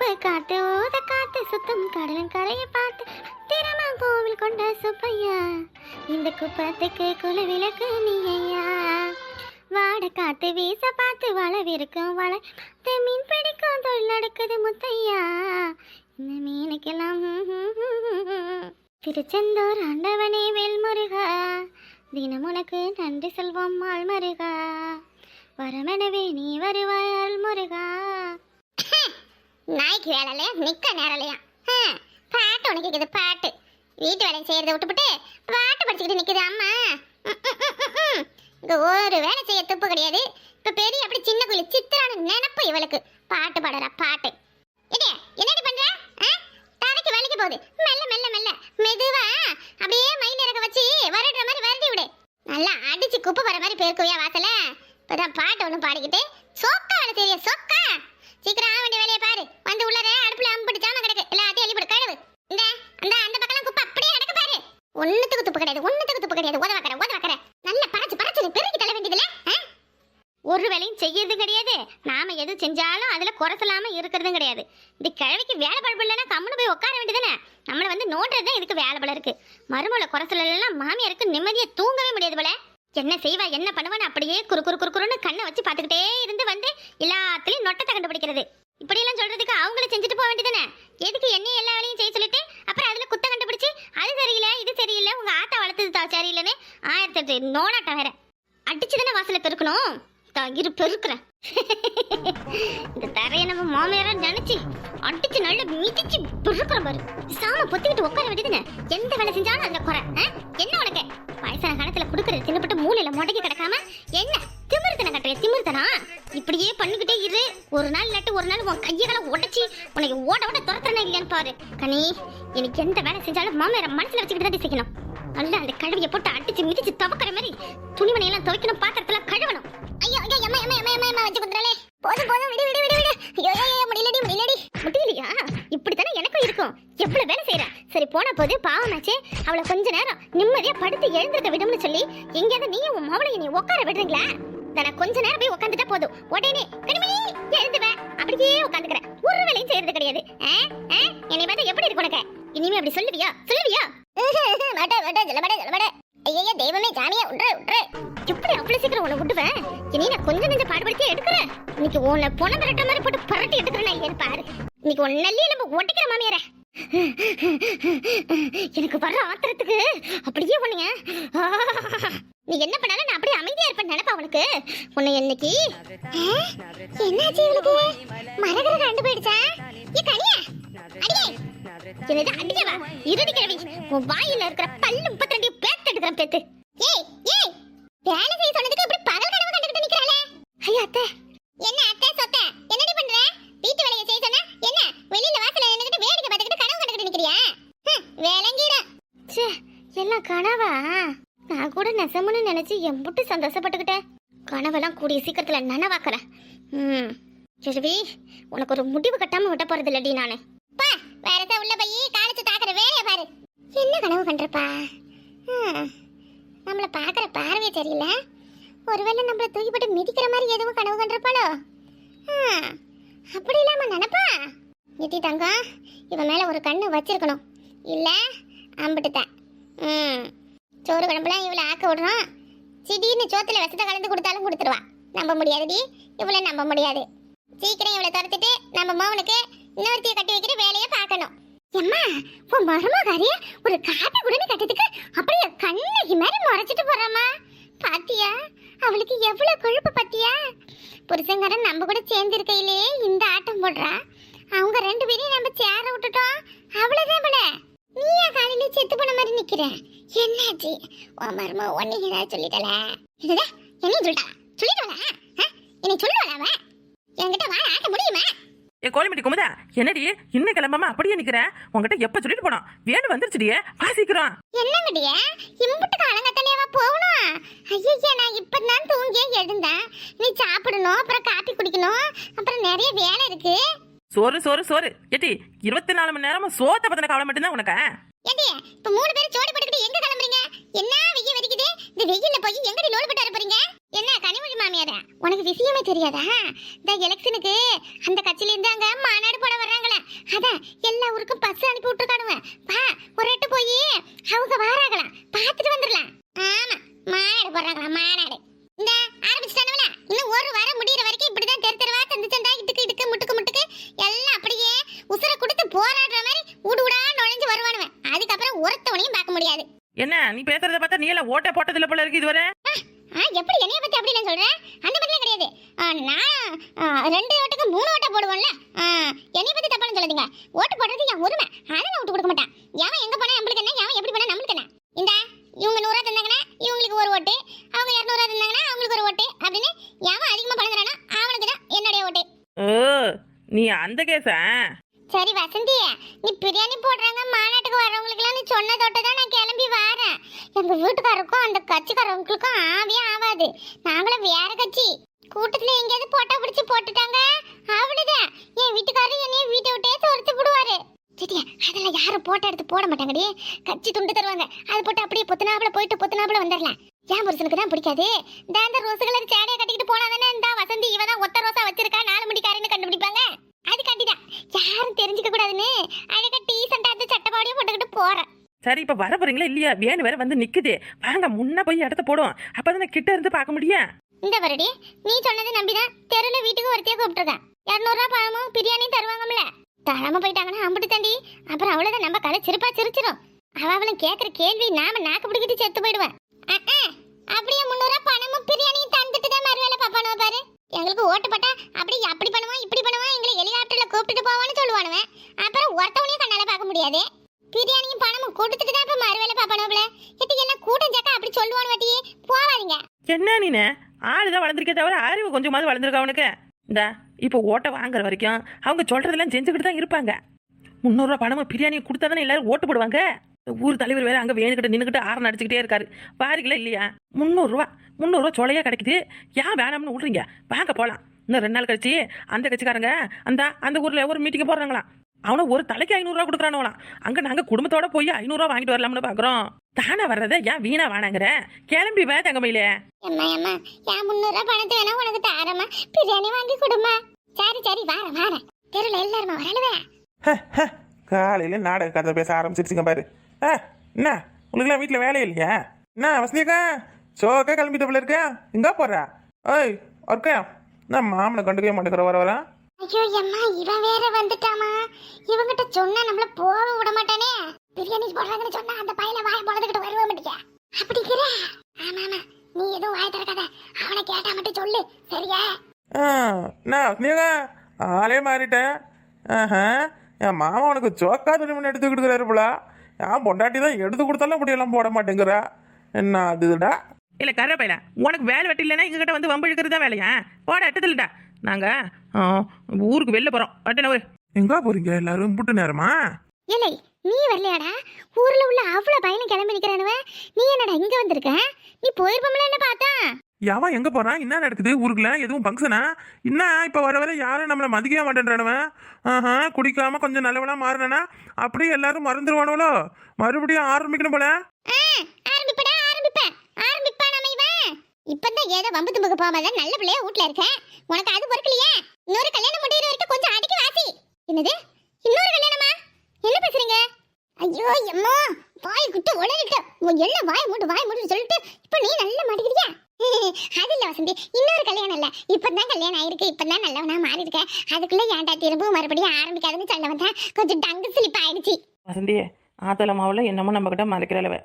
உப்பு காத்து ஊத காத்து சுத்தம் கடலும் கரையை பார்த்து திறமா கோவில் கொண்ட சுப்பையா. இந்த குப்பத்துக்கு குழு விளக்கு நீயா வாட காத்து வீச பார்த்து வளவிருக்கும் வள மீன் பிடிக்கும் தொழில் நடக்குது முத்தையா. இந்த மீனுக்கெல்லாம் திருச்செந்தூர் ஆண்டவனே வேல்முருகா. தினம் உனக்கு நன்றி செல்வம் ஆள்மருகா. வரமெனவே நீ வருவாய் அல்முருகா நாய்க்கு வேலையில நிக்க நேரலையா பாட்டு உனக்கு இருக்குது பாட்டு. வீட்டு வேலையை செய்யறத விட்டுப்புட்டு பாட்டு படிச்சுக்கிட்டு நிக்குது அம்மா. இங்கே ஒரு வேலை செய்ய துப்பு கிடையாது. இப்போ பெரிய அப்படி சின்ன கோயில் சித்திரான நினப்பு இவளுக்கு. பாட்டு பாடுறா பாட்டு. இல்லையா என்னடி பண்ற? தலைக்கு வலிக்க போகுது. மெல்ல மெல்ல மெல்ல. மெதுவா அப்படியே மை நிறக்க வச்சு வருடுற மாதிரி வருடி விடு. நல்லா அடிச்சு குப்பை வர மாதிரி பேருக்குவியா வாசல. இப்போதான் பாட்டு ஒன்று பாடிக்கிட்டு சொக்கா வேலை தெரிய சொக்கா? சீக்கிரம் ஆக வேண்டிய வேலையை பாரு. வந்து உள்ளர அடுப்புல அம்பிட்டு ஜாமம் கிடக்கு. எல்லாத்தையும் எழுப்பிடு கழுவு. இந்த அந்த அந்த பக்கம் குப்பை அப்படியே கிடக்கு பாரு. ஒண்ணுத்துக்கு துப்பு கிடையாது ஒண்ணுத்துக்கு துப்பு கிடையாது. உத வைக்கிற உத வைக்கிற நல்ல பறச்சு பறச்சு நீ பெருக்கி தள்ள வேண்டியதுல ஒரு வேலையும் செய்யறது கிடையாது. நாம எது செஞ்சாலும் அதுல குறைசலாம இருக்கிறதும் கிடையாது. இந்த கிழவிக்கு வேலை பழப்பு இல்லைன்னா கம்முன்னு போய் உட்கார வேண்டியதுதானே? நம்மளை வந்து நோண்டுறது இதுக்கு வேலை பல இருக்கு. மருமலை குறைச்சல் எல்லாம் மாமியாருக்கு நிம்மதியை தூங்கவே முடியாது போல. என்ன செய்வா என்ன பண்ணுவான்னு அப்படியே குறு குறு குறு குறுன்னு கண்ணை வச்சு பார்த்துக்கிட்டே இருந்து வந்து எல்லாத்துலேயும் நொட்டத்தை கண்டுபிடிக்கிறது இப்படியெல்லாம் சொல்றதுக்கு அவங்கள செஞ்சுட்டு போக வேண்டியதானே எதுக்கு என்ன எல்லா வேலையும் செய்ய சொல்லிட்டு அப்புறம் அதில் குத்த கண்டுபிடிச்சி அது சரியில்லை இது சரியில்லை உங்க ஆத்தா வளர்த்தது தா- சரியில்லைன்னு ஆயிரத்தி எட்டு நோனாட்டம் வேற. அடிச்சு தானே வாசலை பெருக்கணும் இரு பெருக்குறேன் இந்த தரைய நம்ம மாமியாரா நினைச்சு அடிச்சு நல்லா மிதிச்சு பெருக்குற பாரு. சாம பொத்திக்கிட்டு உட்கார வேண்டியதுங்க எந்த வேலை செஞ்சாலும் அதில் குறை என்ன உனக்கு? வயசான காலத்துல குடுக்கறது தின்னுபட்டு மூலையில முடக்கி கிடக்காம என்ன திமிர்த்தனை கட்டுற திமிர்த்தனா இப்படியே பண்ணிக்கிட்டே இரு. ஒரு நாள் இல்லாட்டி ஒரு நாள் உன் கையகளை உடைச்சி உனக்கு ஓட ஓட துரத்துறனே இல்லையான்னு பாரு. கனி எனக்கு எந்த வேலை செஞ்சாலும் மாமியார மனசுல வச்சுக்கிட்டு தான் செய்யணும் நல்லா அந்த கழுவியை போட்டு அடிச்சு மிதிச்சு துவக்கிற மாதிரி துணிமணியெல்லாம் துவைக்கணும் பாத்திரத்துல கழுவணும். ஐயோ ஐயோ அம்மா அம்மா அம்மா அம்மா வச்சு குடுறாளே போதும் போதும் விடு விடு விடு விடு. ஐயோ ஐயோ, முடியலடி முடியலடி. முடியலையா? இப்படித்தானே எனக்கும் இருக்கும். எவ்வளவு வேலை செய்யறா? சரி போன போது பாவமாச்சே அவளை கொஞ்ச நேரம் நிம்மதியா படுத்து எழுந்திருக்க விடும்னு சொல்லி எங்கேயாவது நீயும் உன் மவளையும் நீ உட்கார விடுறீங்களா? நான் கொஞ்ச நேரம் போய் உட்காந்துட்டா போதும். உடனே கனிமணி எழுந்துவேன் அப்படியே உட்காந்துக்கிறேன் ஒரு வேலையும் செய்யறது கிடையாது? என்னை பார்த்தா எப்படி இருக்கு உனக்கு? இனிமே அப்படி சொல்லுவியா? சொல்லுவியா? மாட்டே மாட்டே சொல்ல மாட்டே சொல்ல மாட்டே ஐயோ தெய்வமே ஜாமியா உட்ரு உட்ரு எப்படி அவ்வளவு சீக்கிரம் உன்னை விட்டுவேன் எடுக்கிறேன். இன்னைக்கு உன்னை பொண்ணு திரட்ட மாதிரி போட்டு பரட்டி எடுக்கிறேன் ஏன் பாரு. இன்னைக்கு உன் நம்ம ஒட்டிக்கிற மாமியார. எனக்கு வர்ற ஆத்திரத்துக்கு அப்படியே பண்ணுங்க நீ என்ன பண்ணாலும் நான் அப்படியே அமைதியா இருப்பேன் நினைப்பா உனக்கு. உன்னை என்னைக்கு என்னாச்சு இவளுக்கு? மரகர கண்டு போயிடுச்சா? ஏ கனியா? அடியே. என்னது அடிக்கவா இறுதி கிழவி. உன் வாயில இருக்கிற பல்லு முப்பத்தி ரெண்டு பேத்து எடுக்கிறேன் பேத்து. ஏய் ஏய். வேலை செய்ய சொன்னதுக்கு இப்படி பகல் கனவு கண்டுகிட்டு நிக்கிறாளே. ஐயா அத்தை? என்ன அத்தை சொத்த? என்னடி பண்ற? வீட்டு வேலையை செய்ய சொன்னா என்ன? வெளியில வாசல்ல நின்னுகிட்டு வேடிக்கை பார்த்துக்கிட்டு கனவு கண்டுகிட்டு நிக்கிறியா? வேலங்கிட ச்சே எல்லாம் கனவா? நான் கூட நெசமுன்னு நினைச்சு எம்புட்டு சந்தோஷப்பட்டுக்கிட்டேன். கனவெல்லாம் கூடிய சீக்கிரத்துல நனவாக்குறேன். ம் கிழவி உனக்கு ஒரு முடிவு கட்டாம விட்ட போறது இல்லடி நானு. பா வேற ஏதாவது உள்ள போய் காலத்து தாக்குற வேலையை பாரு. என்ன கனவு கண்டிருப்பா? நம்மள பாக்குற பார்வையே தெரியல. ஒருவேளை நம்மளை தூக்கி போட்டு மிதிக்கிற மாதிரி எதுவும் கனவு கண்டிருப்பாளோ? அப்படி இல்லாம நினப்பா? நித்தி தங்கம் இவன் மேல ஒரு கண்ணு வச்சிருக்கணும். இல்ல அம்பிட்டுட்டேன். ம் சோறு குழம்புலாம் இவளை ஆக்க விடுறோம். திடீர்னு சோத்துல விஷத்தை கலந்து கொடுத்தாலும் கொடுத்துருவா. நம்ப முடியாதுடி இவளை நம்ப முடியாது. சீக்கிரம் இவளை துரத்திட்டு நம்ம மோவனுக்கு இன்னொருத்தைய கட்டி வைக்கிற வேலையை பார்க்கணும். எம்மா உன் மருமகாரிய ஒரு காப்பி குடனு கட்டத்துக்கு அப்படியே கண்ணகி மாதிரி முறைச்சிட்டு போறாமா பாத்தியா அவளுக்கு எவ்வளவு கொழுப்பு பத்தியா? புருஷங்காரன் நம்ம கூட சேர்ந்து இருக்கையிலேயே இந்த ஆட்டம் போடுறா. அவங்க ரெண்டு பேரையும் நம்ம சேர விட்டுட்டோம். அவ்வளவுதான் போல. நீயா காலையில செத்து போன மாதிரி நிக்கிற? என்னாச்சு? உன் மரும ஒன்னே ஏதாவது சொல்லிட்டல இதுதா என்னையும் சொல்லிட்டாளா? சொல்லிட்டு என்னை சொல்லுவாளா ஏ கோழிமட்டி குமுதா என்னடி? இன்னும் கிளம்பாம அப்படியே நிக்கிற? உங்ககிட்ட எப்ப சொல்லிட்டு போனோம் வேணும் வந்துருச்சுடியே. வா சீக்கிரம் என்னங்கடிய இம்புட்டு காலங்கத்தலையவா போகணும்? ஐயா நான் இப்பதான் தூங்கியே எழுந்தேன். நீ சாப்பிடணும் அப்புறம் காப்பி குடிக்கணும் அப்புறம் நிறைய வேலை இருக்கு. சோறு சோறு சோறு. ஏட்டி இருபத்தி நாலு மணி நேரமும் சோத்த பத்தின கவலை மட்டும்தான் உனக்கு? ஏடி இப்ப மூணு பேரும் ஜோடி போட்டுக்கிட்டு எங்க கிளம்புறீங்க? என்ன வெயில் வெடிக்குது? இந்த வெயில்ல போய் எங்கடி லோடு போட்டு போறீங்க? என்ன கனிமொழி மாமியாரா? உனக்கு விஷயமே தெரியாதா? இந்த எலெக்ஷனுக்கு அந்த கட்சியில இருந்து அங்க மாநாடு போட வர்றாங்களே. அதான் எல்லா ஊருக்கும் பஸ் அனுப்பி விட்டுருக்கானுங்க. வா ஒரு எட்டு போய் அவங்க வாராங்களாம் பார்த்துட்டு வந்துடலாம். ஆமா மாநாடு போடுறாங்களா மாநாடு. இந்த ஆரம்பிச்சிட்டானுவல இன்னும் ஒரு வாரம் முடியிற வரைக்கும் இப்படிதான் தெரு தெருவா தந்து தந்தா இட்டுக்கு இட்டுக்கு முட்டுக்கு முட்டுக்கு எல்லாம் அப்படியே உசுர கொடுத்து போராடுற மாதிரி ஊடு ஊடா நுழைஞ்சு வருவானுவன் அதுக்கப்புறம் ஒருத்தவனையும் பார்க்க முடியாது. என்ன நீ பேசுறத பார்த்தா நீ எல்லாம் ஓட்ட போட்டதில்ல போல இருக்கு இதுவரை ஆ எப்படி என்னைய பத்தி அப்படி நான் சொல்றேன் அந்த மாதிரிலாம் கிடையாது ஆ, நான் ஆ, ரெண்டு ஓட்டுக்கு மூணு ஓட்டை போடுவோம்ல ஆ, என்னைய பத்தி தப்பான சொல்லாதீங்க ஓட்டு போடுறது என் உரிமை அதை நான் விட்டு கொடுக்க மாட்டேன் எவன் எங்க போனா நம்மளுக்கு என்ன எவன் எப்படி போனா நம்மளுக்கு என்ன இந்த இவங்க நூறா தந்தாங்கன்னா இவங்களுக்கு ஒரு ஓட்டு அவங்க இரநூறுவா தந்தாங்கன்னா அவங்களுக்கு ஒரு ஓட்டு அப்படின்னு எவன் அதிகமா பணம் தரானோ அவனுக்கு தான் என்னுடைய ஓட்டு ஓ நீ அந்த கேஸா? சரி வசந்தி நீ பிரியாணி போடுறாங்க மாநாட்டுக்கு வர்றவங்களுக்குலாம் நீ சொன்ன தொட்டு தான் நான் கிளம்பி வரேன். எங்க வீட்டுக்காரருக்கும் அந்த கட்சிக்காரவங்களுக்கும் ஆவே ஆகாது நாங்களும் வேற கட்சி. கூட்டத்துல எங்கேயாவது போட்டா பிடிச்சி போட்டுட்டாங்க? அவ்வளவுதான். என் வீட்டுக்காரர் என்னைய வீட்டை விட்டே துரத்து விடுவாரு. சரியா? அதெல்லாம் யாரும் போட்டோ எடுத்து போட மாட்டாங்கடி. கட்சி துண்டு தருவாங்க. அதை போட்டு அப்படியே பொத்துனாப்புல போயிட்டு பொத்துனாப்புல வந்துடலாம். என் புருஷனுக்கு தான் பிடிக்காது. இந்த அந்த ரோஸ் கலர் சேடையை கட்டிக்கிட்டு போனா தானே இந்த வசந்தி இவ தான் ஒத்த ரோசா வச்சிருக்கா நாலு முடிக்காருன்னு கண்டுபிடிப்பாங்க. அதுக்காண்டிதான் யாரும் தெரிஞ்சுக்க கூடாதுன்னு அழகா டீசெண்டா அந்த சட்டப்பாடியும் போட்டுக்கிட்டு போறேன். சரி இப்ப வர போறீங்களா இல்லையா? வேணும் வேற வந்து நிக்குது. வாங்க முன்ன போய் இடத்த போடும் அப்பதான் கிட்ட இருந்து பார்க்க முடியும். இந்த வருடி நீ சொன்னதை நம்பிதான் தெருல வீட்டுக்கு ஒருத்தைய கூப்பிட்டுருக்கேன் இரநூறுவா பழமும் பிரியாணியும் தருவாங்கல்ல தராம போயிட்டாங்கன்னா அம்பிட்டு தாண்டி. அப்புறம் அவ்வளவுதான். நம்ம கலை சிரிப்பா சிரிச்சிரும். அவ அவளும் கேக்குற கேள்வி நாம நாக்கு பிடிக்கிட்டு செத்து போயிடுவேன். அப்படியே முந்நூறுவா பணமும் பிரியாணியும் தந்துட்டு தான் மறுவேலை பாப்பானு பாரு. எங்களுக்கு ஓட்டுப்பட்டா அப்படி அப்படி பண்ணுவான் இப்படி பண்ணுவான் எங்களை ஹெலிகாப்டர்ல கூப்பிட்டு போவான்னு சொல்லுவானுவேன். அப்புறம் ஒருத்தவனையும் கண்ணால பார்க்க முடியாது. பிரியாணியும் பணமும் கொடுத்துட்டு தான் இப்ப மறுவேலை பாப்பானுவல இது என்ன கூட்டம் சேர்க்க அப்படி சொல்லுவானு வாட்டியே போவாதீங்க என்ன நீனு? ஆளுதான் வளர்ந்துருக்கே தவிர அறிவு கொஞ்சமாவது வளர்ந்துருக்கா அவனுக்கு இந்த இப்போ ஓட்டை வாங்குற வரைக்கும் அவங்க சொல்றதெல்லாம் செஞ்சுக்கிட்டு தான் இருப்பாங்க. முந்நூறுரூவா பணமும் பிரியாணி கொடுத்தா தானே எல்லாரும் ஓட்டு போடுவாங்க? ஊர் தலைவர் வேற அங்கே வேணுக்கிட்டு நின்றுக்கிட்டு ஆரன் அடிச்சுக்கிட்டே இருக்காரு. பாருங்களா இல்லையா? முந்நூறுரூவா முந்நூறுரூவா சொலையா கிடைக்குது. ஏன் வேணாம்னு விட்றீங்க? வாங்க போகலாம் இன்னும் ரெண்டு நாள் கழிச்சு அந்த கட்சிக்காரங்க அந்த அந்த ஊரில் ஒரு மீட்டிங் போடுறாங்களாம் அவனை ஒரு தலைக்கு ஐநூறுரூவா கொடுக்குறானுவலாம் அங்கே நாங்கள் குடும்பத்தோட போய் ஐநூறுரூவா வாங்கிட்டு வரலாம்னு பார்க்குறோம் தானே வர்றதை ஏன் வீணா வேணாங்கிற கிளம்பி வே தங்கமையிலே. அம்மா அம்மா என் முந்நூறுரூவா பணத்தை வேணா உனக்கு தாரம்மா. பிரியாணி வாங்கி கொடுமா சரி சரி வாரேன் வாரேன். தெருல எல்லாருமா வரலுவே காலையில் நாடக கதை பேச ஆரம்பிச்சிருச்சுங்க பாரு. ஆ என்ன? உங்களுக்குலாம் வீட்டில் வேலை இல்லையா? என்ன வசதியக்கா சோக்கா கிளம்பிட்ட போல இருக்கா. எங்கே போறா. ஓய் ஒர்க்கா நான் மாமனை கண்டுக்கவே மாட்டேங்கிற வர வரேன் ஐயோ அம்மா இவன் வேற வந்துட்டாமா இவங்கிட்ட சொன்னா நம்மள போக விட மாட்டானே. பிரியாணி போடுறாங்கன்னு சொன்னா அந்த பையல வாய போனதுக்கிட்ட வருவ மாட்டியா? அப்படிங்கிற. ஆமா ஆமா. நீ எதுவும் வாய திறக்காத. அவனை கேட்டா மட்டும் சொல்லு. சரியா? வசதியக்கா ஆளே மாறிட்டேன். என் மாமா உனக்கு சோக்கா துணிமணி எடுத்து கொடுக்குறாரு போல. என் பொண்டாட்டி தான் எடுத்து கொடுத்தாலும் அப்படியெல்லாம் போட மாட்டேங்கிறா. என்ன அதுடா இல்ல கரப்பையில உனக்கு வேலை வெட்டி இல்லைன்னா எங்ககிட்ட வந்து வம்பு இழுக்கிறது தான் வேலையா? போட எட்டதில்லடா நாங்க ஆ, ஊருக்கு வெளில போறோம். அட்டன ஒரு எங்கே போறீங்க எல்லாரும்? புட்டு நேரமா? இல்லை நீ வரலையாடா? ஊர்ல உள்ள அவ்வளவு பையனும் கிளம்பி நிக்கிறானுவ. நீ என்னடா இங்க வந்திருக்க? நீ போயிருப்போம்ல என்ன பார்த்தா? யாவன் எங்கே போகிறான் என்ன நடக்குது? ஊருக்குள்ள? எதுவும் ஃபங்க்ஷனா என்ன? இப்போ வர வர யாரும் நம்மளை மதிக்க மாட்டேன்றானவன் ஆஹா குடிக்காம கொஞ்சம் நல்லவனா மாறினா அப்படியே எல்லாரும் மறந்துடுவானவளோ மறுபடியும் ஆரம்பிக்கணும் போல? ஆ, ஆரம்பிப்பேன். இப்பதான் ஏதோ வம்பு தும்புக்கு போகாம நல்ல பிள்ளைய வீட்ல இருக்கேன். உனக்கு அது பொறுக்கலையே? இன்னொரு கல்யாணம் முடியிற வரைக்கும் கொஞ்சம் அடிக்க வாசி. என்னது? இன்னொரு கல்யாணமா? என்ன பேசுறீங்க? ஐயோ எம்மா. வாய் குட்டு உடனிட்டு என்ன வாய் மூட்டு வாய் மூட்டு சொல்லிட்டு இப்ப நீ நல்ல மாட்டேங்கிறீங்க அது இல்லை வசந்தி இன்னொரு கல்யாணம் தான் இப்போ தான் கல்யாணம் ஆயிருக்கு. இப்பதான் நல்லவனா மாறி இருக்கேன் அதுக்குள்ளே ஏன்டா திரும்பவும் மறுபடியும் ஆரம்பிக்காதுன்னு சொல்ல வந்தேன். கொஞ்சம் டங்கு சிலிப்பு ஆயிடுச்சு வசந்தி ஆத்தல மாவில் என்னமோ நம்ம கிட்ட மறைக்கிறளவ.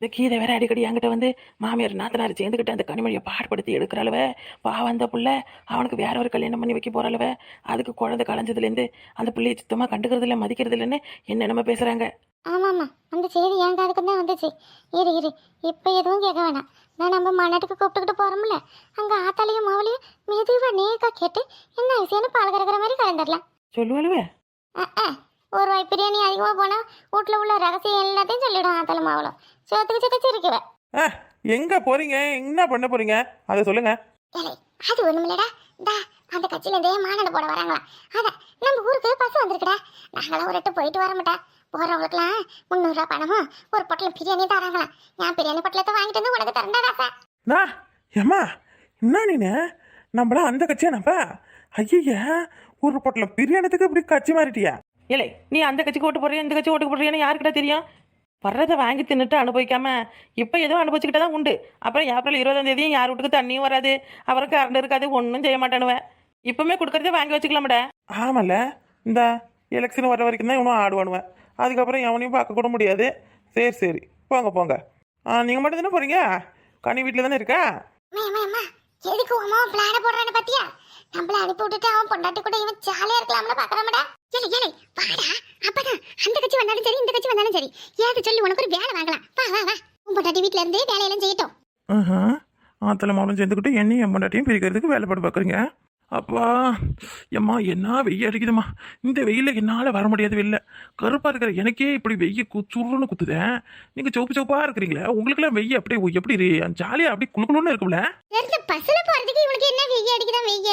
இந்த கீதை வேற அடிக்கடி என்கிட்ட வந்து மாமியார் நாத்தனார் சேர்ந்துக்கிட்டு அந்த கனிமொழியை பாடுபடுத்தி எடுக்கிறளவ. பா வந்த புள்ள அவனுக்கு வேற ஒரு கல்யாணம் பண்ணி வைக்க போறளவ. அதுக்கு குழந்தை களைஞ்சதுலேருந்து அந்த பிள்ளையை சுத்தமாக கண்டுக்கிறது இல்லை மதிக்கிறது இல்லைன்னு என்ன நம்ம பேசுறாங்க. ஆமாம்மா அந்த செய்தி என் காதுக்கு தான் வந்துச்சு. இரு இரு இப்போ எதுவும் கேட்க வேணாம். நான் நம்ம மாநாட்டுக்கு கூப்பிட்டுக்கிட்டு போகிறோம்ல அங்கே ஆத்தாலையும் மாவளையும் மெதுவாக நேக்கா கேட்டு என்ன விஷயம்னு பால் கறக்கிற மாதிரி கலந்துடலாம் சொல்லுவாளுவே. அஹ், அஹ். ஒரு வாய் பிரியாணி அதிகமாக போனால் வீட்டில் உள்ள ரகசியம் எல்லாத்தையும் சொல்லிடும் ஆத்தாலும் மாவளும் சோத்துக்கு சித்த சிரிக்குவேன் ஆ, எங்க போறீங்க? என்ன பண்ண போறீங்க? அதை சொல்லுங்க. ஏலே அது ஒண்ணுமில்லடா. டா அந்த கட்சியில இருந்தே மாநாடு போட வராங்களா அதான் நம்ம ஊருக்கு பஸ் வந்திருக்குடா. நாங்களாம் ஒரு எட்டு போயிட்டு வர மாட்டா போறவங்களுக்குலாம் முந்நூறுரூவா பணமும் ஒரு பொட்டலம் பிரியாணி தராங்களாம். என் பிரியாணி பொட்டலத்தை வாங்கிட்டு வந்து உனக்கு தரண்டா ராசா. நா ஏம்மா என்ன நீனு? நம்மளாம் அந்த கட்சியா நம்ப ஐயா ஒரு பொட்டலம் பிரியாணத்துக்கு இப்படி கட்சி மாறிட்டியா. ஏலே நீ அந்த கட்சிக்கு ஓட்டு போடுறியா இந்த கட்சி ஓட்டு போடுறியான்னு யாருக்கிட்ட தெரியும்? வர்றதை வாங்கி தின்னுட்டு அனுபவிக்காம இப்போ ஏதோ அனுபவிச்சுக்கிட்டே தான் உண்டு. அப்புறம் ஏப்ரல் இருபதாம் தேதியும் யார் வீட்டுக்கு தண்ணியும் வராது அப்புறம் கரண்ட் இருக்காது ஒன்றும் செய்ய மாட்டானுவேன் இப்பவுமே கொடுக்கறதே வாங்கி வச்சுக்கலாமடா. ஆமால இந்த எலெக்ஷன் வர வரைக்கும் தான் இவனும் ஆடுவானுவேன் அதுக்கப்புறம் எவனையும் பார்க்க கூட முடியாது. சரி சரி போங்க போங்க. ஆ நீங்கள் மட்டும் தானே போகிறீங்க கனி வீட்டில் தானே இருக்கா? அம்மா, அம்மா, அம்மா, எதுக்கு அம்மா பிளான போடுறான்னு பாத்தியா? நம்மள அனுப்பி விட்டுட்டு அவன் பொண்டாட்டி கூட இவன் ஜாலியா இருக்கலாம்னு பாக்குறாமடா ஏலே ஏலே வாடா. அப்பதான் அந்த கட்சி வந்தாலும் சரி இந்த கட்சி வந்தாலும் சரி. ஏது சொல்லி உனக்கு ஒரு வேலை வாங்கலாம். வா வா வா. உன் பொண்டாட்டி வீட்ல இருந்து வேலையெல்லாம் செய்யட்டும். ஆஹா ஆத்தல மாவளம் சேர்ந்துக்கிட்டு என்னையும் என் பொண்டாட்டியும் பிரிக்கிறதுக்கு வேலைப்பாடு பார்க்குறீங்க? அப்பா எம்மா என்ன வெய்ய அடிக்குதும்மா. இந்த வெயிலில் என்னால் வர முடியாது வெளில. கருப்பாக இருக்கிற எனக்கே இப்படி வெய்ய கு சுருன்னு குத்துதேன் நீங்கள் சோப்பு சோப்பாக இருக்கிறீங்களே உங்களுக்குலாம் வெய்ய அப்படியே எப்படி ஜாலியாக அப்படி குளு குளுன்னு இருக்கும்ல? தெரிஞ்ச பஸ்ல போறதுக்கு இவனுக்கு என்ன வெய்ய அடிக்குதான் வெய்ய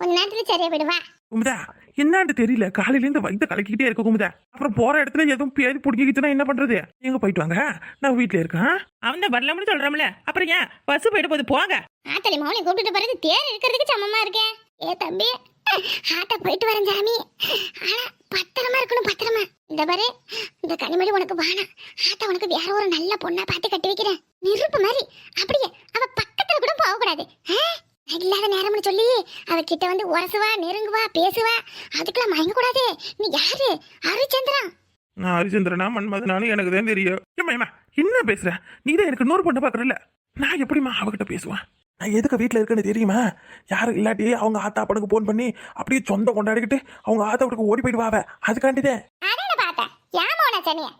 கொஞ்ச நேரத்துல சரியா போயிடுவா. குமுதா என்னான்னு தெரியல. காலையிலேருந்து வயிற்று கலக்கிக்கிட்டே இருக்க குமுதா. அப்புறம் போகிற இடத்துல எதுவும் பேதி பிடிக்கிச்சுன்னா என்ன பண்ணுறது எங்கே போயிட்டு வாங்க? நான் வீட்டில் இருக்கேன். அவன் தான் வரலாம்னு சொல்கிறோம்ல அப்புறம் ஏன்? பஸ் போயிட்டு போகுது போங்க. ஆத்தலி மௌனி கூப்பிட்டு பிறகு தேர் இருக்கிறதுக்கு சமமா இருக்கேன் ஏ தம்பி ஆட்ட போயிட்டு வரேன் சாமி. ஆனா பத்திரமா இருக்கணும் பத்திரமா. இந்த பாரு இந்த கனிமொழி உனக்கு வேணாம் ஆத்தா உனக்கு வேற ஒரு நல்ல பொண்ணா பார்த்து கட்டி வைக்கிறேன். நெருப்பு மாதிரி. அப்படியே அவ பக்கத்துல கூட போக கூடாது இல்லாத நேரம்னு சொல்லி அவ கிட்ட வந்து உரசுவா நெருங்குவா பேசுவா. அதுக்கெல்லாம் மயங்க கூடாது நீ யாரு? ஹரிச்சந்திரா நான் ஹரிச்சந்திரனா மன்மதனாலும் எனக்கு தான் தெரியும். ஏம்மா என்ன பேசுற? நீ தான் எனக்கு நூறு பொண்ணை பார்க்குறல நான் எப்படிம்மா அவகிட்ட பேசுவேன்? நான் எதுக்கு வீட்டில் இருக்கேன்னு தெரியுமா? யாரும் இல்லாட்டி அவங்க ஆத்தா அப்பனுக்கு ஃபோன் பண்ணி அப்படியே சொந்தம் கொண்டாடிக்கிட்டு அவங்க ஆத்தா வீட்டுக்கு ஓடி போயிட்டு வாவ அதுக்காண்டிதான் ஏமா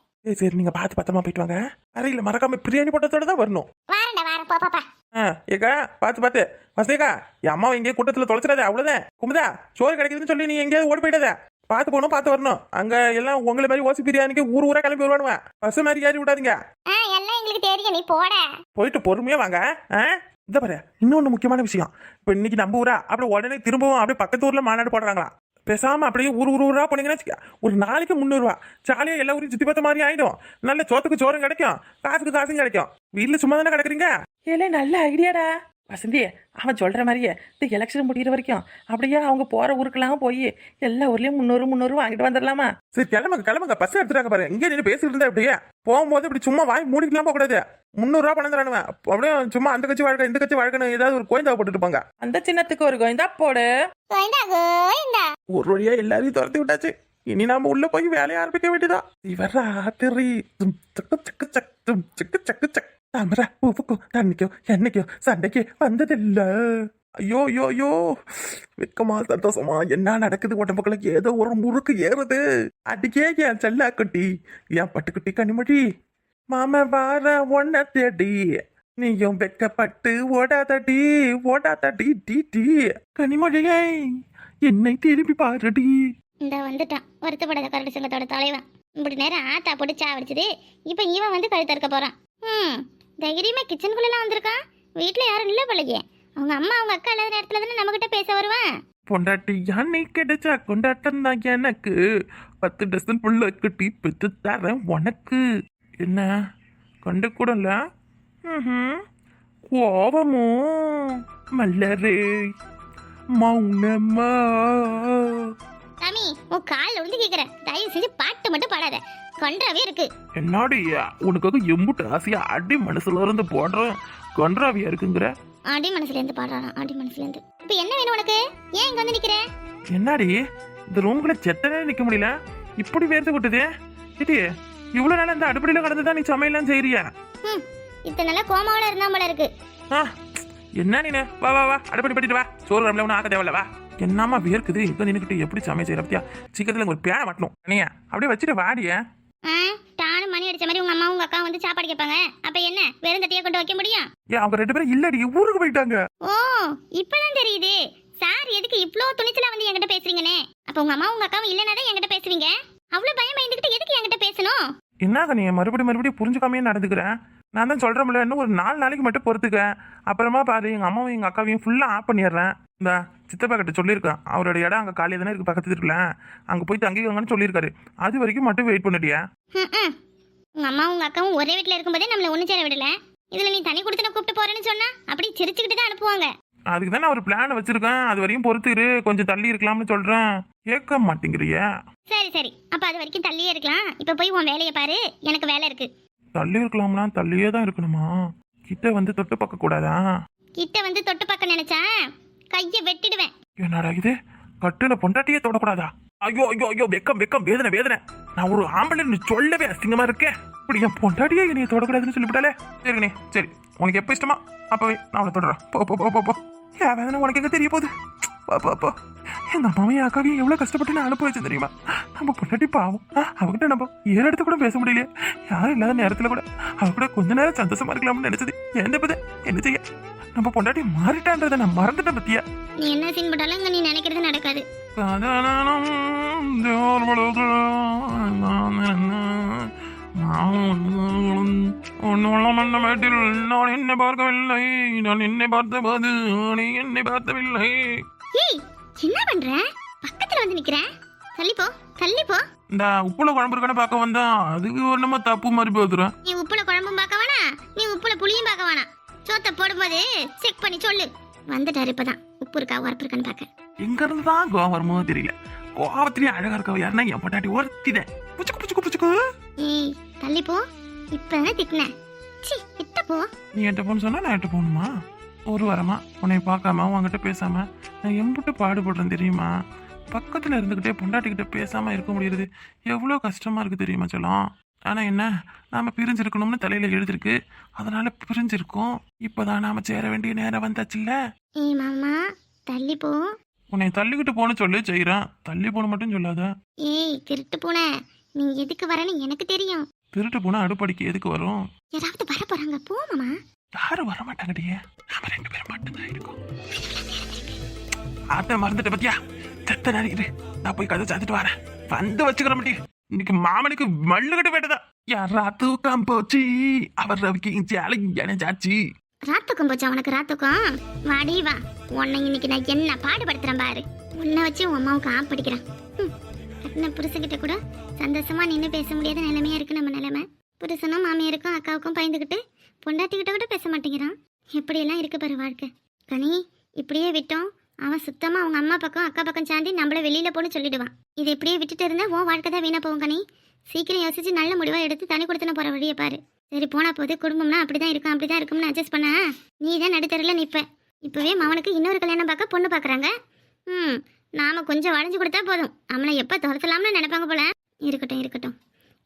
சரி நீங்கள் பார்த்து பத்திரமா போயிட்டு வாங்க. அறையில் மறக்காம பிரியாணி போட்டதோட தான் வரணும். வாரம் போ பாப்பா ஏக்கா பார்த்து பார்த்து. வசதிக்கா என் அம்மாவை எங்கேயும் கூட்டத்தில் தொலைச்சிடாத அவ்வளோதான் குமுதா சோறு கிடைக்குதுன்னு சொல்லி நீ எங்கேயாவது ஓடி போயிடாத. பார்த்து போகணும் பார்த்து வரணும். அங்கே எல்லாம் உங்களை மாதிரி ஓசி பிரியாணிக்கு ஊர் ஊரா கிளம்பி வருவானுவேன் பஸ் மாதிரி ஏறி விடாதீங்க. எல்லாம் எங்களுக்கு தெரியும். நீ போட. போயிட்டு பொறுமையா வாங்க. இந்த பாரு இன்னொன்று முக்கியமான விஷயம். இப்போ இன்னைக்கு நம்ம ஊரா அப்படியே உடனே திரும்பவும் அப்படியே பக்கத்து ஊர்ல மாநாடு போடுறாங்களா. பேசாம அப்படியே ஊர் ஊர் ஊரா போனீங்கன்னா ஒரு நாளைக்கு முந்நூறுவா ஜாலியா எல்லா ஊரையும் சுத்தி பார்த்த மாதிரி ஆயிடும். நல்ல சோத்துக்கு சோறும் கிடைக்கும் காசுக்கு காசும் கிடைக்கும். வீட்டுல சும்மா தானே கிடக்குறீங்க? ஏலே நல்ல ஐடியாடா. வசந்தி அவன் சொல்கிற மாதிரியே இந்த எலெக்ஷன் முடிகிற வரைக்கும் அப்படியே அவங்க போகிற ஊருக்கெல்லாம் போய் எல்லா ஊர்லேயும் முந்நூறு முந்நூறு வாங்கிட்டு வந்துடலாமா சரி கிளம்புங்க கிளம்புங்க. பஸ் எடுத்துட்டாங்க பாரு. இங்கே நின்று பேசிட்டு இருந்தா அப்படியே போகும்போது இப்படி சும்மா வாய் மூடிக்கலாம் போக கூடாது. முந்நூறுரூவா பணம் தரானுவேன். அப்படியே சும்மா அந்த கட்சி வாழ்க்கை இந்த கட்சி வாழ்க்கைன்னு ஏதாவது ஒரு கோயந்தா போட்டுட்டு போங்க அந்த சின்னத்துக்கு ஒரு கோயந்தா போடு. ஒரு வழியா எல்லாரையும் துரத்தி விட்டாச்சு. இனி நாம உள்ள போய் வேலையை ஆரம்பிக்க வேண்டியதா இவரா திரி. தும் சக்கு சக்கு சக் தும் சக்கு சக்கு சக். தாமரா பூவுக்கும் தண்ணிக்கும் என்னைக்கோ சண்டைக்கு வந்ததில்ல ஐயோ ஐயோ ஐயோ வெக்கமா சந்தோஷமா என்ன நடக்குது உடம்புக்குள்ள ஏதோ ஒரு முறுக்கு ஏறுது அடிக்கே என் செல்லா குட்டி என் பட்டுக்குட்டி கனிமொழி மாம வார ஒன்ன தேடி நீயும் வெக்கப்பட்டு ஓடாதடி ஓடாதடி டி டி கனிமொழியை என்னை திருப்பி பாருடி இந்த வந்துட்டான் வருத்தப்படாத கரடு சங்கத்தோட தலைவன் இப்படி நேரம் ஆத்தா பிடிச்சா அடிச்சது இப்போ இவன் வந்து கழுத்தறுக்க போறான் ம் தைரியமா கிச்சனுக்குள்ளலாம் வந்திருக்கான் வீட்டில் யாரும் இல்லை பழகிய அவங்க அம்மா அவங்க அக்கா இல்லாத நேரத்தில் தானே நம்மகிட்ட பேச வருவான் பொண்டாட்டி யானை கிடைச்சா கொண்டாட்டம் தான் எனக்கு. பத்து டசன் புள்ள கட்டி பெத்து தரேன் உனக்கு. என்ன? கண்டு கூடல. கோபமோ மல்லரே. மௌனமா? சாமி உன் காலில் வந்து கேட்குறேன் தயவு செஞ்சு பாட்டு மட்டும் பாடாத. கொன்றாவே இருக்கு. என்னடி உனக்காக எம்புட்டு ஆசையா அடி மனசுல இருந்து போடுறோம். கொன்றாவியா இருக்குங்கிற? ஆடி மனசுலேருந்து பாடுறான் ஆடி மனசுலேருந்து இப்போ என்ன வேணும் உனக்கு? ஏன் இங்கே வந்து நிற்கிற என்னடி இந்த ரூம்குள்ள செத்தனே நிக்க முடியல. இப்படி வேர்த்து கொட்டுது? இது இவ்வளவு நாள் இந்த அடுப்படியில கடந்து தான் நீ சமையல்லாம் செய்யறியா இத்தனை நாளா கோமாவில் இருந்தா போல இருக்கு. என்ன நீனு? வா வா வா அடுப்படி பண்ணிட்டு வா. சோறு வரல ஒன்றும் ஆக்க தேவையில்ல வா. என்னம்மா வேர்க்குது இங்க நின்னுக்கிட்டு எப்படி சமையல் செய்யற பத்தியா? சீக்கிரத்துல ஒரு பேனை மாட்டணும். நீயா அப்படியே வச்சுட்டு வாடிய. ஆ டானு மணி அடிச்ச மாதிரி உங்க அம்மா உங்க அக்கா வந்து சாப்பாடு கேட்பாங்க. அப்ப என்ன? வெறும் தட்டியா கொண்டு வைக்க முடியும் ஏன் அவங்க ரெண்டு பேரும் இல்லடி ஊருக்கு போயிட்டாங்க. ஓ இப்பதான் தெரியுது. சார் எதுக்கு இவ்ளோ துணிச்சலா வந்து என்கிட்ட பேசுறீங்கனே? அப்ப உங்க அம்மா உங்க அக்காவும் இல்லைனா தான் என்கிட்ட பேசுவீங்க? அவ்வளவு பயம் பயந்துகிட்டு எதுக்கு என்கிட்ட பேசணும்? என்னங்க நீ மறுபடியும் மறுபடியும் புரிஞ்சுக்காமே நடந்துக்கிறேன் நான் தான் சொல்றேன்ல இன்னும் ஒரு நாலு நாளைக்கு மட்டும் பொறுத்துக்க. அப்புறமா பாரு எங்க அம்மாவும் எங்க அக்காவையும் ஃபுல்லா ஆஃப் பண்ணிடுறேன். இந்த சித்தப்பா கிட்ட சொல்லியிருக்கேன் அவரோட இடம் அங்கே காலியாக தானே இருக்கு பக்கத்து இருக்குல்ல அங்கே போய் தங்கிக்கோங்கன்னு சொல்லியிருக்காரு. அது வரைக்கும் மட்டும் வெயிட் பண்ணிட்டியா? ம், ம். உங்க அம்மா உங்க அக்காவும் ஒரே வீட்ல இருக்கும்போதே நம்மள ஒண்ணு சேர விடல. இதுல நீ தனி கொடுத்து கூப்பிட்டு போறேன்னு சொன்னா அப்படி சிரிச்சுக்கிட்டு தான் அனுப்புவாங்க. அதுக்கு தான் நான் ஒரு பிளான் வச்சிருக்கேன். அது வரையும் பொறுத்து இரு கொஞ்சம் தள்ளி இருக்கலாம்னு சொல்றேன். கேட்க மாட்டேங்கிறிய? சரி சரி. அப்போ அது வரைக்கும் தள்ளியே இருக்கலாம். இப்போ போய் உன் வேலையை பாரு. எனக்கு வேலை இருக்கு. தள்ளி இருக்கலாம்னா தள்ளியே தான் இருக்கணுமா? கிட்ட வந்து தொட்டு பார்க்க கூடாதா? கிட்ட வந்து தொட்டு பார்க்க நினைச்சா கைய வெட்டிடுவேன். என்னடா இது? கட்டுன பொண்டாட்டியே தொடக்கூடாதா? ஐயோ ஐயோ ஐயோ வெக்கம் வெக்கம் வேதனை வேதனை. நான் ஒரு ஆம்பளைன்னு சொல்லவே அசிங்கமா இருக்கேன் இப்படி என் பொண்டாட்டியே என்னைய தொடக்கூடாதுன்னு சொல்லிவிட்டாலே சரிண்ணே சரி உனக்கு எப்போ இஷ்டமா அப்பவே நான் அவளை தொடறேன். போ போ போ போ போ. வேதனை உனக்கு எங்க தெரிய போகுது? போ போ போ. எங்க அம்மாவையும் அக்காவையும் எவ்வளவு கஷ்டப்பட்டு நான் அனுப்ப வச்சேன் தெரியுமா? நம்ம பொண்டாட்டி பாவம். அவகிட்ட நம்ம ஏற இடத்து கூட பேச முடியல யாரும் இல்லாத நேரத்துல கூட அவ கூட கொஞ்ச நேரம் சந்தோஷமா இருக்கலாம்னு நினைச்சது. எந்த பத? என்ன செய்ய? நம்ம பொண்டாட்டி மாறிட்டான்றதை நான் மறந்துட்டேன் பத்தியா? நீ என்ன சீன் போட்டாலும் இங்க நீ நினைக்கிறது நடக்காது. நான் என்னை பார்க்கவில்லை. நான் என்னை பார்த்தபோது நீ என்னை பார்த்தவில்லை. என்ன பண்ற? பக்கத்துல வந்து நிக்கிறேன் தள்ளி போ தள்ளி போ இந்த உப்புல குழம்பு இருக்கான பார்க்க வந்தா அதுக்கு ஒண்ணுமா தப்பு மாதிரி போதுறேன் நீ உப்புல குழம்பும் பார்க்க வேணாம் நீ உப்புல புளியும் பார்க்க வேணாம் சோத்தை போடும்போது செக் பண்ணி சொல்லு. வந்துட்டாரு இப்பதான். உப்பு இருக்கா உரப்பு இருக்கான்னு பார்க்க எங்க இருந்து தான் கோவம் வருமோ தெரியல. கோவத்திலேயே அழகா இருக்கவ யாருன்னா என் பொட்டாட்டி ஒருத்திதான். புச்சுக்கு புச்சுக்கு புச்சுக்கு. ஏய் தள்ளி போ இப்பதானே திட்டினேன் சி கிட்ட போ நீ என்கிட்ட போன்னு சொன்னா நான் என்கிட்ட போகணுமா ஒரு வாரமா உன்னை பார்க்காம உன்கிட்ட பேசாம நான் எம்பிட்டு பாடுபடுறேன் தெரியுமா? பக்கத்துல இருந்துகிட்டே பொண்டாட்டிக்கிட்ட பேசாம இருக்க முடியுறது எவ்வளோ கஷ்டமா இருக்கு தெரியுமா செல்லம்? ஆனா என்ன? நாம பிரிஞ்சிருக்கணும்னு தலையில எழுதிருக்கு. அதனால பிரிஞ்சிருக்கோம். இப்பதான் நாம சேர வேண்டிய நேரம் வந்தாச்சுல்ல? மாமா தள்ளி போ. உன்னை தள்ளிக்கிட்டு போன்னு சொல்லி செய்கிறேன் தள்ளி போன மட்டும் சொல்லாத. ஏய் திருட்டு பூனை. நீ எதுக்கு வரேன்னு எனக்கு தெரியும். திருட்டு போனா அடுப்படிக்கு எதுக்கு வரும்? யாராவது வர போறாங்க. போ மாமா. யாரும் வர மாட்டாங்கடியே நாம ரெண்டு பேரும் மட்டும்தான் இருக்கோம். ஆத்த மறந்துட்ட பத்தியா? செத்த நடிக்கிட்டு நான் போய் கதை சாத்திட்டு வரேன். வந்து வச்சுக்கிற மாட்டி இன்னைக்கு மாமனுக்கு மல்லு கட்ட வேட்டதா யாரா தூக்கம் போச்சு? அவர் ரவிக்கு சேலை இணைஞ்சாச்சு. ராத்துக்கும் போச்சு அவனுக்கு ராத்துக்கும்? வாடி வா. உன்னை இன்னைக்கு நான் என்ன பாடுபடுத்துறேன் பாரு. உன்னை வச்சு உன் அம்மாவுக்கு ஆப் படிக்கிறேன் ம், கட்டின புருஷன்கிட்ட கூட சந்தோஷமா நின்று பேச முடியாத நிலைமையா இருக்கு நம்ம நிலைமை. புருஷனும் மாமியாருக்கும் அக்காவுக்கும் பயந்துக்கிட்டு பொண்டாட்டிக்கிட்ட கூட பேச மாட்டேங்கிறான் எப்படியெல்லாம் இருக்கு பாரு வாழ்க்கை. கனி இப்படியே விட்டோம். அவன் சுத்தமா அவங்க அம்மா பக்கம் அக்கா பக்கம் சாந்தி நம்மள வெளியில போன்னு சொல்லிடுவான். இதை இப்படியே விட்டுட்டு இருந்தா உன் வாழ்க்கை தான் வீணா போகும் கனி. சீக்கிரம் யோசிச்சு நல்ல முடிவா எடுத்து தனி கொடுத்துன போற வழியை பாரு. சரி போனா போது குடும்பம்னா அப்படிதான் இருக்கும் அப்படிதான் இருக்கும்னு அட்ஜஸ்ட் பண்ணா. நீ தான் நடுத்தரில் நிற்ப இப்போவே மவனுக்கு இன்னொரு கல்யாணம் பார்க்க பொண்ணு பார்க்குறாங்க. ம் நாம கொஞ்சம் வளைஞ்சு கொடுத்தா போதும். அவனை எப்போ துரத்தலாம்னு நினைப்பாங்க போல. இருக்கட்டும் இருக்கட்டும்.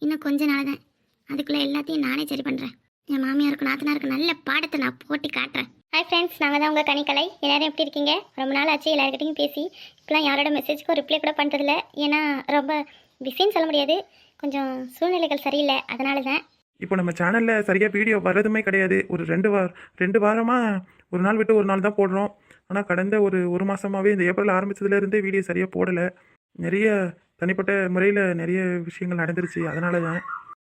இன்னும் கொஞ்ச நாள் தான் அதுக்குள்ளே எல்லாத்தையும் நானே சரி பண்ணுறேன் என் மாமியாருக்கு நாத்தனாருக்கு நல்ல பாடத்தை நான் போட்டி காட்டுறேன். ஹாய் ஃப்ரெண்ட்ஸ் நாங்கள் தான் உங்கள் கனிக்கலை. எல்லோரும் எப்படி இருக்கீங்க? ரொம்ப நாள் ஆச்சு எல்லாருக்கிட்டையும் பேசி. இப்போலாம் யாரோட மெசேஜ்க்கும் ரிப்ளை கூட பண்ணுறதில்ல ஏன்னா ரொம்ப பிஸின்னு சொல்ல முடியாது. கொஞ்சம் சூழ்நிலைகள் சரியில்லை. அதனால தான் இப்போ நம்ம சேனலில் சரியாக வீடியோ வர்றதுமே கிடையாது. ஒரு ரெண்டு வார ரெண்டு வாரமாக ஒரு நாள் விட்டு ஒரு நாள் தான் போடுறோம். ஆனால் கடந்த ஒரு ஒரு மாதமாகவே இந்த ஏப்ரல் ஆரம்பித்ததுலேருந்தே வீடியோ சரியாக போடலை. நிறைய தனிப்பட்ட முறையில் நிறைய விஷயங்கள் நடந்துருச்சு. அதனால தான்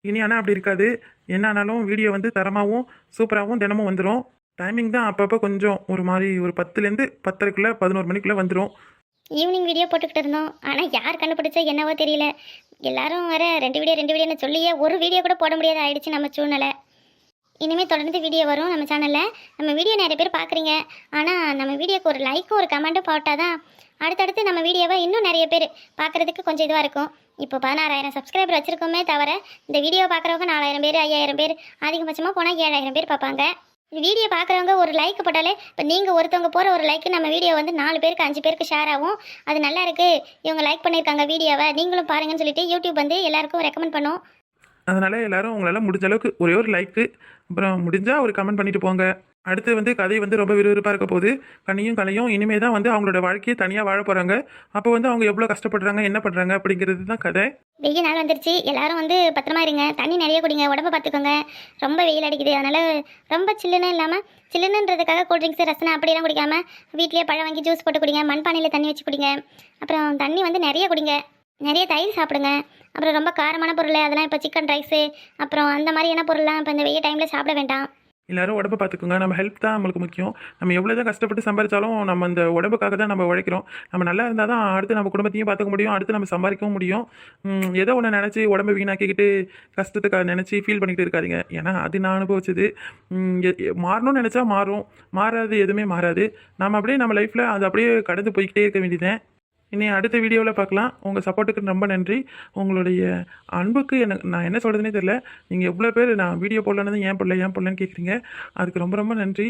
இனி ஆனால் அப்படி இருக்காது. என்ன ஆனாலும் வீடியோ வந்து தரமாகவும் சூப்பராகவும் தினமும் வந்துடும் டைமிங் தான் அப்பப்போ கொஞ்சம் ஒரு மாதிரி ஒரு பத்துலேருந்து பத்தரைக்குள்ளே பதினோரு மணிக்குள்ளே வந்துடும் ஈவினிங் வீடியோ போட்டுக்கிட்டு இருந்தோம். ஆனால் யார் கண்டுபிடிச்சா என்னவோ தெரியல. எல்லாரும் வர ரெண்டு வீடியோ ரெண்டு வீடியோன்னு சொல்லியே ஒரு வீடியோ கூட போட முடியாத ஆயிடுச்சு நம்ம சூழ்நிலை. இனிமேல் தொடர்ந்து வீடியோ வரும் நம்ம சேனலில் நம்ம வீடியோ நிறைய பேர் பார்க்குறீங்க ஆனால் நம்ம வீடியோக்கு ஒரு லைக்கும் ஒரு கமெண்ட்டும் போட்டால் தான் அடுத்தடுத்து நம்ம வீடியோவை இன்னும் நிறைய பேர் பார்க்குறதுக்கு கொஞ்சம் இதுவாக இருக்கும். இப்போ பதினாறாயிரம் சப்ஸ்கிரைபர் வச்சுருக்கோமே தவிர இந்த வீடியோ பார்க்குறவங்க நாலாயிரம் பேர் ஐயாயிரம் பேர் அதிகபட்சமாக போனால் ஏழாயிரம் பேர் பார்ப்பாங்க. வீடியோ பார்க்குறவங்க ஒரு லைக் போட்டாலே இப்போ நீங்கள் ஒருத்தவங்க போகிற ஒரு லைக்கு நம்ம வீடியோ வந்து நாலு பேருக்கு அஞ்சு பேருக்கு ஷேர் ஆகும். அது நல்லா இருக்குது இவங்க லைக் பண்ணியிருக்காங்க வீடியோவை நீங்களும் பாருங்கன்னு சொல்லிட்டு யூடியூப் வந்து எல்லாருக்கும் ரெக்கமெண்ட் பண்ணும். அதனால் எல்லோரும் உங்களால முடிஞ்ச அளவுக்கு ஒரே ஒரு லைக்கு அப்புறம் முடிஞ்சால் ஒரு கமெண்ட் பண்ணிட்டு போங்க. அடுத்து வந்து கதை வந்து ரொம்ப விறுவிறுப்பாக இருக்க போது கனியும் கலையும் இனிமே தான் வந்து அவங்களோட வாழ்க்கையை தனியாக வாழ போகிறாங்க அப்போ வந்து அவங்க எவ்வளோ கஷ்டப்படுறாங்க என்ன பண்ணுறாங்க அப்படிங்கிறது தான் கதை. வெயில் நாள் வந்துருச்சு. எல்லாரும் வந்து பத்திரமா இருங்க. தண்ணி நிறைய குடிங்க. உடம்ப பார்த்துக்கோங்க ரொம்ப வெயில் அடிக்குது. அதனால் ரொம்ப சில்லுன்னு இல்லாமல் சில்லுன்றதுக்காக கூல்ட்ரிங்க்ஸ் ரசனை அப்படியெல்லாம் குடிக்காமல் வீட்லேயே பழம் வாங்கி ஜூஸ் போட்டு குடிங்க. மண்பானையில் தண்ணி வச்சு குடிங்க. அப்புறம் தண்ணி வந்து நிறைய குடிங்க. நிறைய தயிர் சாப்பிடுங்க. அப்புறம் ரொம்ப காரமான பொருள் அதெல்லாம் இப்போ சிக்கன் ரைஸு அப்புறம் அந்த மாதிரியான பொருள்லாம் இப்போ இந்த வெயில் டைமில் சாப்பிட வேண்டாம். எல்லாரும் உடம்பை பார்த்துக்குங்க. நம்ம ஹெல்ப் தான் நம்மளுக்கு முக்கியம். நம்ம எவ்வளோ தான் கஷ்டப்பட்டு சம்பாதிச்சாலும் நம்ம அந்த உடம்புக்காக தான் நம்ம உழைக்கிறோம். நம்ம நல்லா இருந்தால் தான் அடுத்து நம்ம குடும்பத்தையும் பார்த்துக்க முடியும். அடுத்து நம்ம சம்பாதிக்கவும் முடியும். ஏதோ ஒன்று நினச்சி உடம்பை வீணாக்கிக்கிட்டு கஷ்டத்துக்கு நினச்சி ஃபீல் பண்ணிக்கிட்டு இருக்காதீங்க. ஏன்னா அது நான் அனுபவிச்சது. எ- மாறணும்னு நினச்சா மாறும். மாறாது எதுவுமே மாறாது. நம்ம அப்படியே நம்ம லைஃப்பில் அது அப்படியே கடந்து போய்கிட்டே இருக்க வேண்டியதேன் இனி அடுத்த வீடியோவில் பார்க்கலாம். உங்கள் சப்போர்ட்டுக்கு ரொம்ப நன்றி. உங்களுடைய அன்புக்கு எனக்கு நான் என்ன சொல்கிறதுனே தெரில நீங்கள் எவ்வளோ பேர் நான் வீடியோ போடலன்னு ஏன் போடல ஏன் போடலன்னு கேட்குறீங்க அதுக்கு ரொம்ப ரொம்ப நன்றி.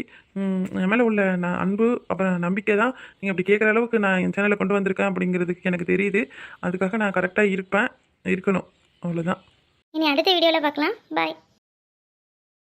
என் மேலே உள்ள நான் அன்பு அப்புறம் நம்பிக்கை தான். நீங்கள் அப்படி கேட்குற அளவுக்கு நான் என் சேனலை கொண்டு வந்திருக்கேன் அப்படிங்கிறதுக்கு எனக்கு தெரியுது. அதுக்காக நான் கரெக்டாக இருப்பேன் இருக்கணும். அவ்வளோதான் இனி அடுத்த வீடியோவில் பார்க்கலாம். பாய்